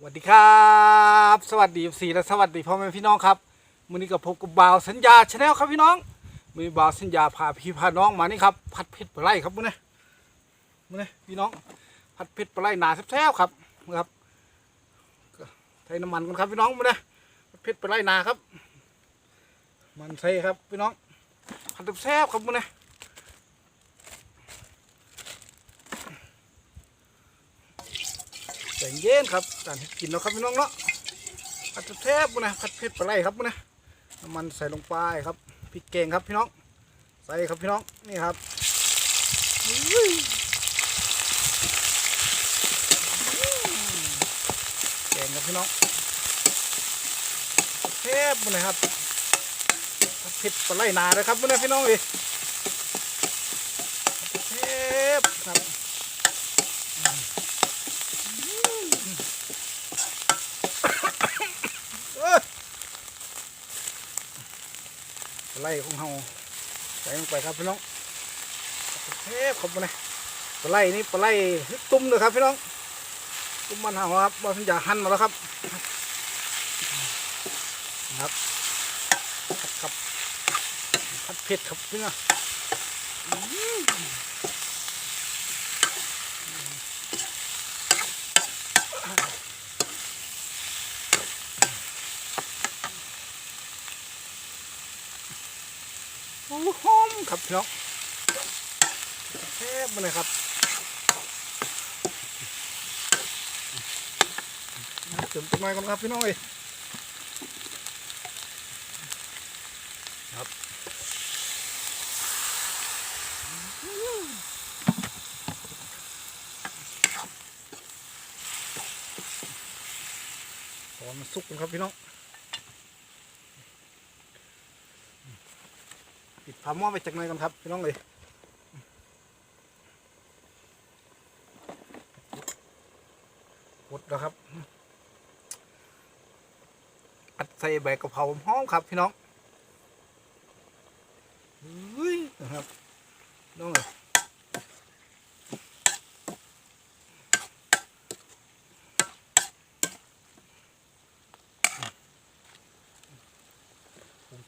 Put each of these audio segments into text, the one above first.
สวัสดีครับ สวัสดีสีและสวัสดีพ่อแม่พี่น้องครับมือนี้กับผมกับบ่าวสัญญาชาแนลครับพี่น้องมือบ่าวสัญญาพาพี่พาน้องมานี่ครับผัดเผ็ดปลาไหลครับมือนี้มือนี้พี่น้องผัดเผ็ดปลาไหลหนาแซ่บๆครับครับใส่น้ำมันก่อนครับพี่น้องมือนี้ผัดเผ็ดปลาไหลหนาครับ มันใส่ครับพี่น้องผัดแซ่บๆครับมือนี้ ใจเย็นครับการเฮ็ดกินเนาะครับพี่น้องเนาะผัดแทบๆมื้อนะผัดเผ็ดปลาไหลครับมื้อนะน้ำมันใส่ลงไปครับพริกแกงครับพี่น้อง ใส่ครับพี่น้องนี่ครับแกงครับพี่น้องแทบมื้อนะครับผัดเผ็ดปลาไหลนาเลยครับมื้อนะพี่น้องเอ้ยแทบครับ เอ้ยปลา ไหลของเฮาใส่ลงไปครับพี่น้องเทปครับนะปลาไหลนี่ปลาไหลตุ้มเลยครับพี่น้องตุ้มมันหาครับบอสัญญาหั่นมาแล้วครับนะครับครับผัดเผ็ดครับพี่น้องอื้อหือโอ้ห อมครับพี่น้องเทปมาเลยครับเติมตัวหน่อยก่อนครับพี่น้องเอ้ยครับขอมันสุกก่อนครับพี่น้อง ปิดฝาหม้อไปจากไหนกันครับพี่น้องเลยหมดแล้วครับ อัดใส่ใบกะเพราหอมครับ พี่น้องเฮ้ยนะครับน้องเลย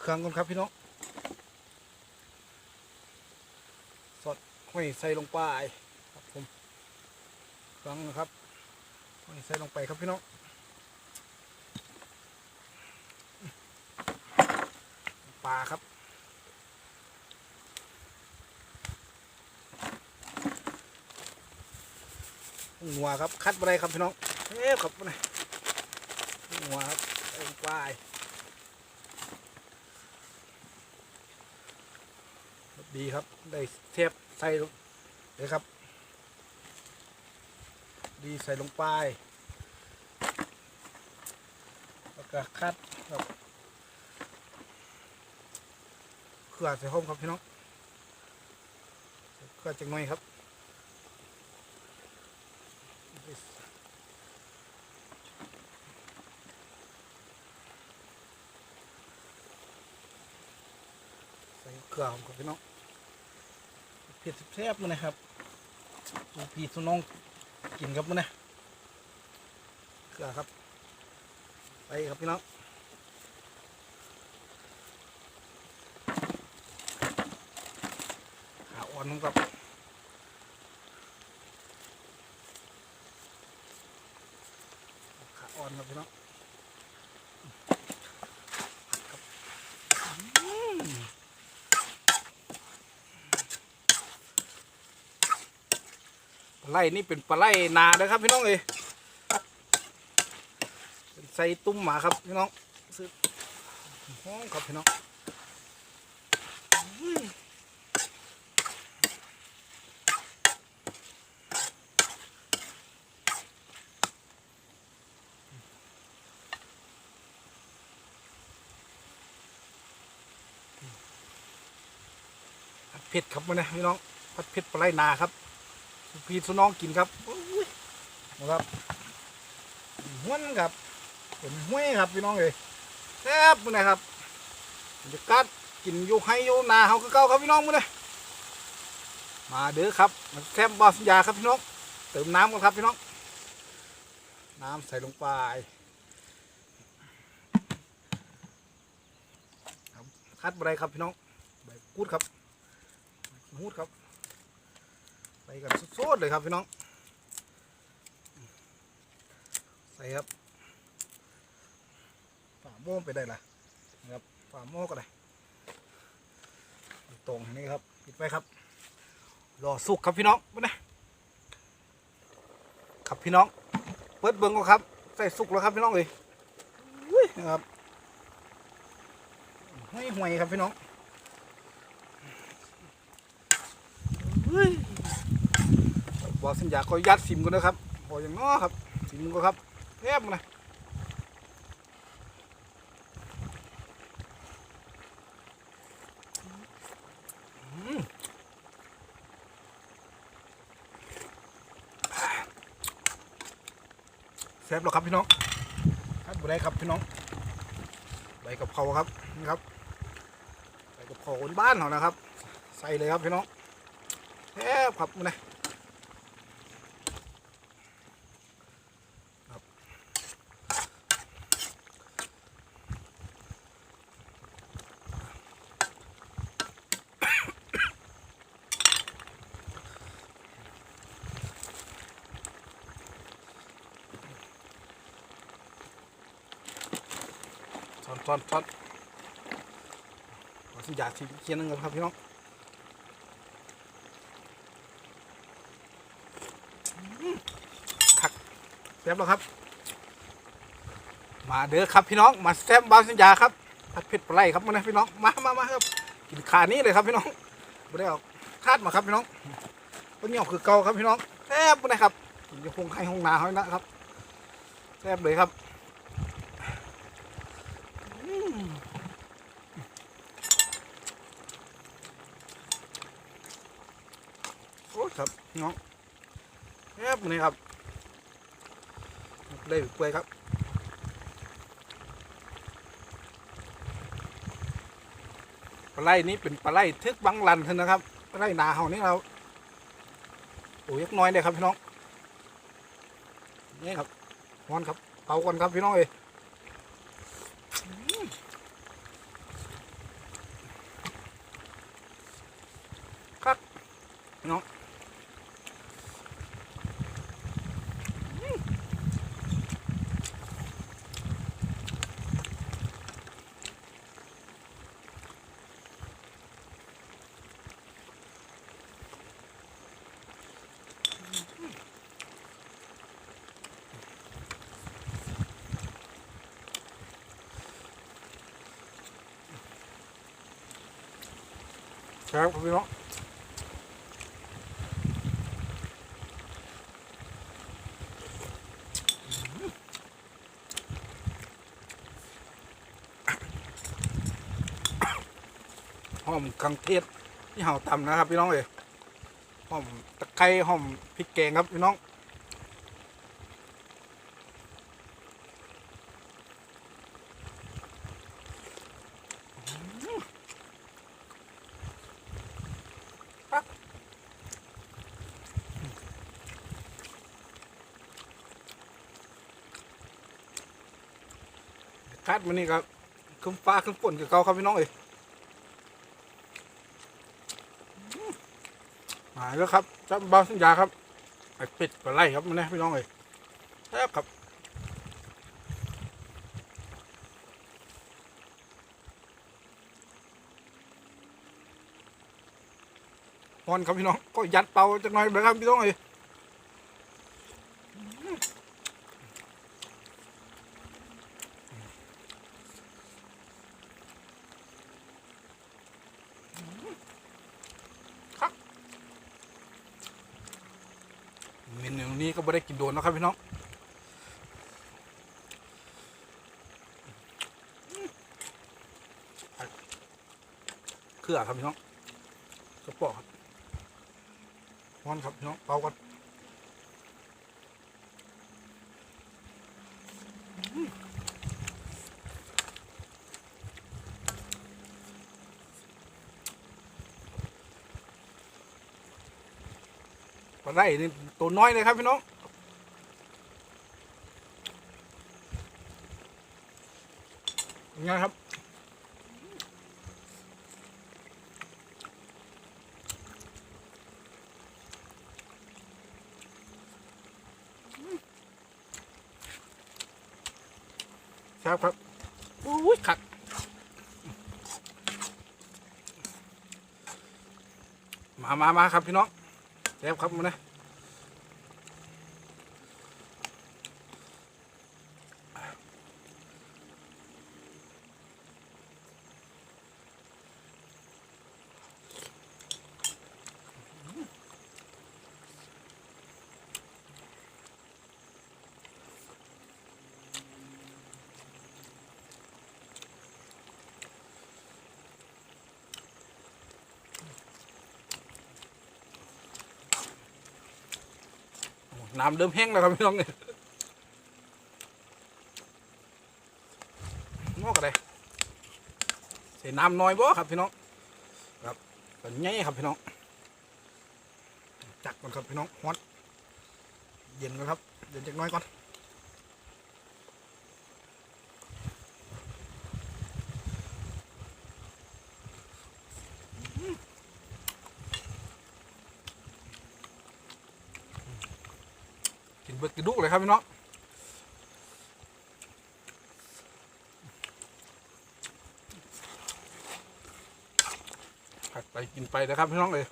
เครื่องก่อนครับพี่น้อง สด ห้อยใส่ลงไปครับผมฟังนะครับห้อยใส่ลงไปครับพี่น้องปลาครับหัวครับคัดไปเลยครับพี่น้องเอ๊ะครับไปเลยหัวครับใส่ลงไปดีครับ ได้เทียบ ใส่ลงเลยครับ ดีใส่ลงไปแล้วก็คัดครับเครื่อใส่ห้อมครับพี่น้องเครื่อจังหน่อยครับใส่เครื่องครับพี่น้อง เผ็ดแซ่บมันนะครับสูพี่สุน้องกินครับมันนะเกลือครับ ไปครับพี่น้องขาอ่อนนุ่มครับขาอ่อนครับพี่น้องครับอืม ปลา ไหลนี่เป็นปลาไหลนาเลยครับพี่น้องเอ้ยเป็นไซตุ้มหมาครับพี่น้องซื้อห้องครับพี่น้องพัดเผ็ดครับมันนะพี่น้องผัดเผ็ดปลาไหลนาครับ พี่สุน้องกินครับโอ้ยนะครับห้วนครับเป็นห้วยครับพี่น้องเลยแซ่บมื้อนะครับบรรยากาศกินอยู่ให้อยู่นาเฮาคือเก่าครับพี่น้องมื้อนี้มาเด้อครับมาแซ่บบอสัญญาครับพี่น้อง เติมน้ำกันครับพี่น้อง น้ำใส่ลงไปครับคัดอะไรครับพี่น้องใบกูดครับมูดครับ กันสดๆเลยครับพี่น้อง ใส่ครับฝาโม่ไปได้ละนะครับฝาโม่ก็ได้ตรงนี้ครับปิดไว้ครับ รอสุกครับพี่น้องมาเนี่ยครับพี่น้อง เปิดเบิ้งก็ครับ ใส่สุกแล้วครับพี่น้องเลยอุ้ยนะครับห้อยห่วยครับพี่น้องเฮ้ย บอกสัญญาก็ยัดซิมกันนะครับพออย่างน้อครับซิมก็ครับแทบนะแซ่บแล้วครับพี่น้องครับบุได้ครับพี่น้องใบกับเพราครับนี่ครับใบกับเพราคนบ้านเรานะครับ ใส่เลยครับพี่น้องแซ่บครับนะ ซ้อนซ้อนซ้อนขอสัญญาทีเคียนนึงครับพี่น้องคักแซ่บแล้วครับ มาเด้อครับพี่น้องมาแซ่บบางสัญญาครับผัดเผ็ดปลาไหลครับมานะพี่น้องมามามาครับกินขานี้เลยครับพี่น้องไม่ได้เอาคาดมาครับพี่น้องต้นเหนียวคือเก่าครับพี่น้องแซ่บนะครับกินจะคงให้ห้องนาเขานะครับแซ่บเลยครับ อ้ครับน้องแอบนี่ครับ ได้เปื่อยครับปลาไหลนี้เป็นปลาไหลทึกบังลันเท่านะครับปลาไหลนาเฮานี่เราโอ้ยกน้อยเลยครับพี่น้องนี่ครับงอนครับเป่าก่อนครับพี่น้องเอ้ ครับพี่น้องหอมกังเทศที่เห่าตำนะครับ พี่น้องเอ้ยหอมตะไคร้หอมพริกแกงครับพี่น้อง ดมันนี่ครับขึ้นฟ้าขึ้นฝนกับเขาครับพี่น้องเอ้ยมาแล้วครับจับบาสัญญาครับไอ้เป็ดปไหลครับมันนะพี่น้องเอ้ยแซ่บครับพอนครับพี่น้องก็ยัดเป่าจักหน่อยเลยครับพี่น้องเอ้ย เมนูนี้ก็ไม่ได้กินโดนนะครับพี่น้องเครือครับพี่น้องกระป๋อครับพอนครับพี่น้องเปากัน ไร่นี่ตัวน้อยเลยครับพี่น้องงครับ ครับครับอุ้ยขัดมามามาครับพี่น้อง แซ่บครับมานะ น้ำเริ่มแห้งแล้วครับพี่น้องเนี่ยงอกอะไรใส่น้ำน้อยบ่ครับพี่น้องครับเป็นไงครับพี่น้องจักมันครับพี่น้องฮอตเย็นก่อนครับเย็นจักน้อยก่อนเบิดกระดูกเลยครับพี่น้อง ผัดไปกินไปนะครับพี่น้องเลย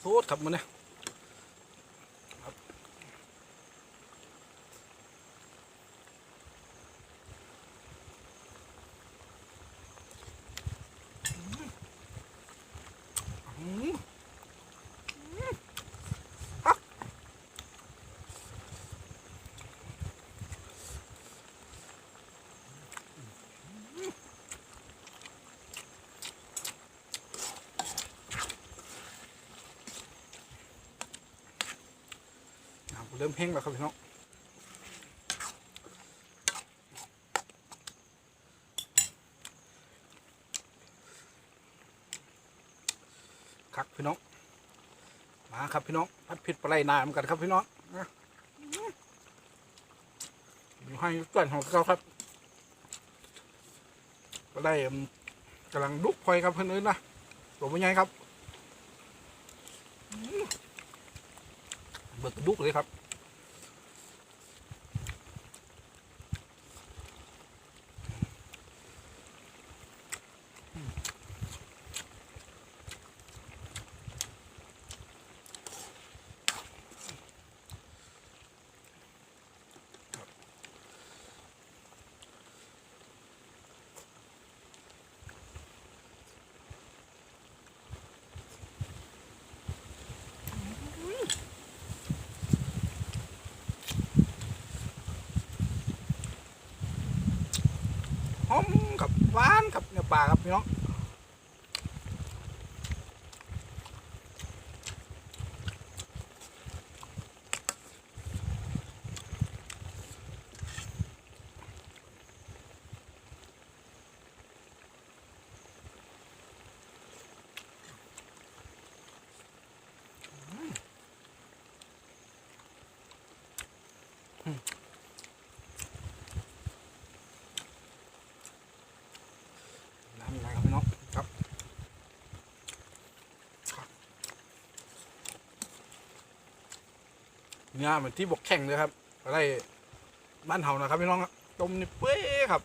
โทษครับมันเนี่ย เริ่มแห้งแล้วครับพี่น้องครับพี่น้อง มาครับพี่น้องพัดผิดปลาไหลนาเหมือนกันครับพี่น้องอยู่ให้ก่อนของเขาครับปลาไหลกำลังดุกพลอยครับเพื่อนเอ้ยนะตัวเป็นไงครับเบิกกระดุกเลยครับ หอมกับ ครับเนื้อปลาครับพี่น้องน้ำอะไรครับพี่น้องครับครับ เนื้อเหมือนที่บกแข่งเลยครับอะไรบ้านเห่านะครับพี่น้องต้มนี่เป๊ะครับ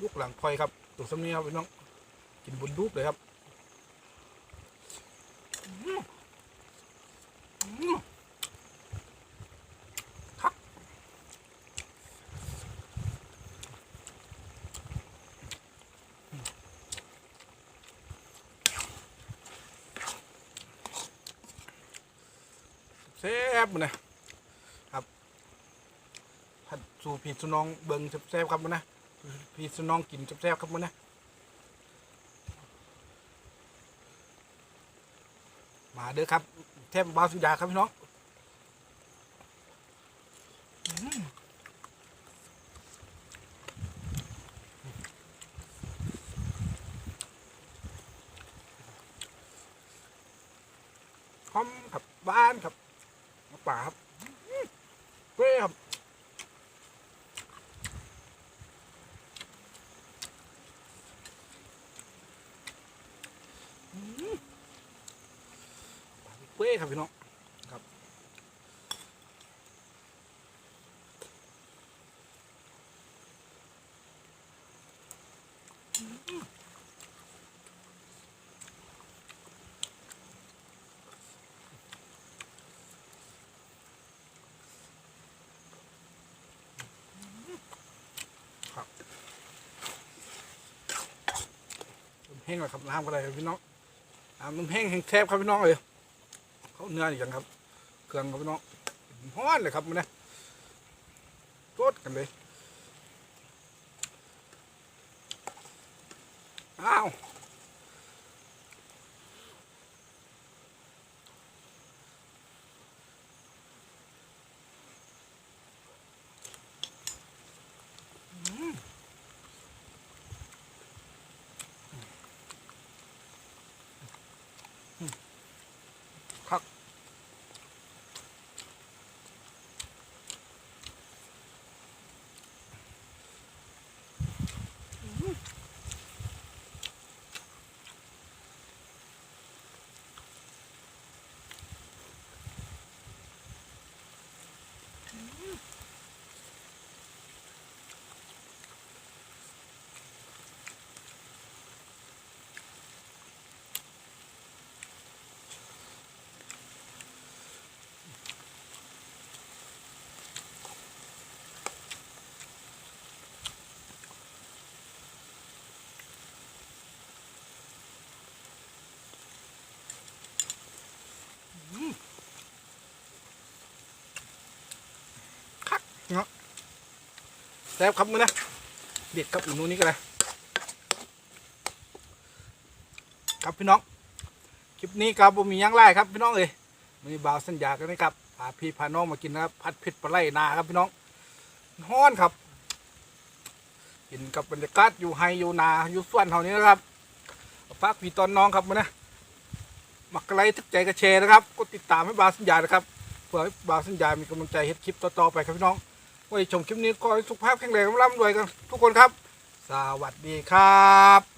ลูกหลังคอยครับตัวสำนี้ครับพี่น้อง กินบนรูปเลยครับอืมอืมครับ แซ่บมันนะครับผัดสูผีสุนองเบิงแซ่บครับมันนะพี่สุนองกินแซ่บครับมันนะมาเด้อครับแทบบาวสุดาครับพี่น้องอืมหอมครับบ้านครับ ป่าครับเป้ครับเป้ครับพี่น้อง ห้งเลยครับน้ำก็ได้ครับพี่น้องน้ำมันแห้งแห้งแทบครับพี่น้องเลยเขาเนื้ออย่างครับ เครื่องครับพี่น้องห้อนเลยครับมันนะรกันเลยอ้าวคักคักเนาะ แซ่บครับมือนะเด็ดครับอีกนู้นนี้ก็เลยครับพี่น้อง คลิปนี้ครับผมมีหยังไล่ครับพี่น้องเอ้ยมีบ่าวสัญญากันนะครับพาพี่พาน้องมากินนะครับผัดเผ็ดปลาไหลนาครับพี่น้องฮ้อนครับกินกับบรรยากาศอยู่ไฮอยู่นาอยู่สวนเท่านี้นะครับฝากพี่ตอนน้องครับมานะมักกะไลทึกใจกระเชนะครับกดติดตามให้บ่าวสัญญานะครับเพื่อให้บ่าวสัญญามีกำลังใจเฮ็ดคลิปต่อๆไปครับพี่น้อง ไว้ชมคลิปนี้ก็ให้สุขภาพแข็งแรงร่ำรวยกันทุกคนครับ สวัสดีครับ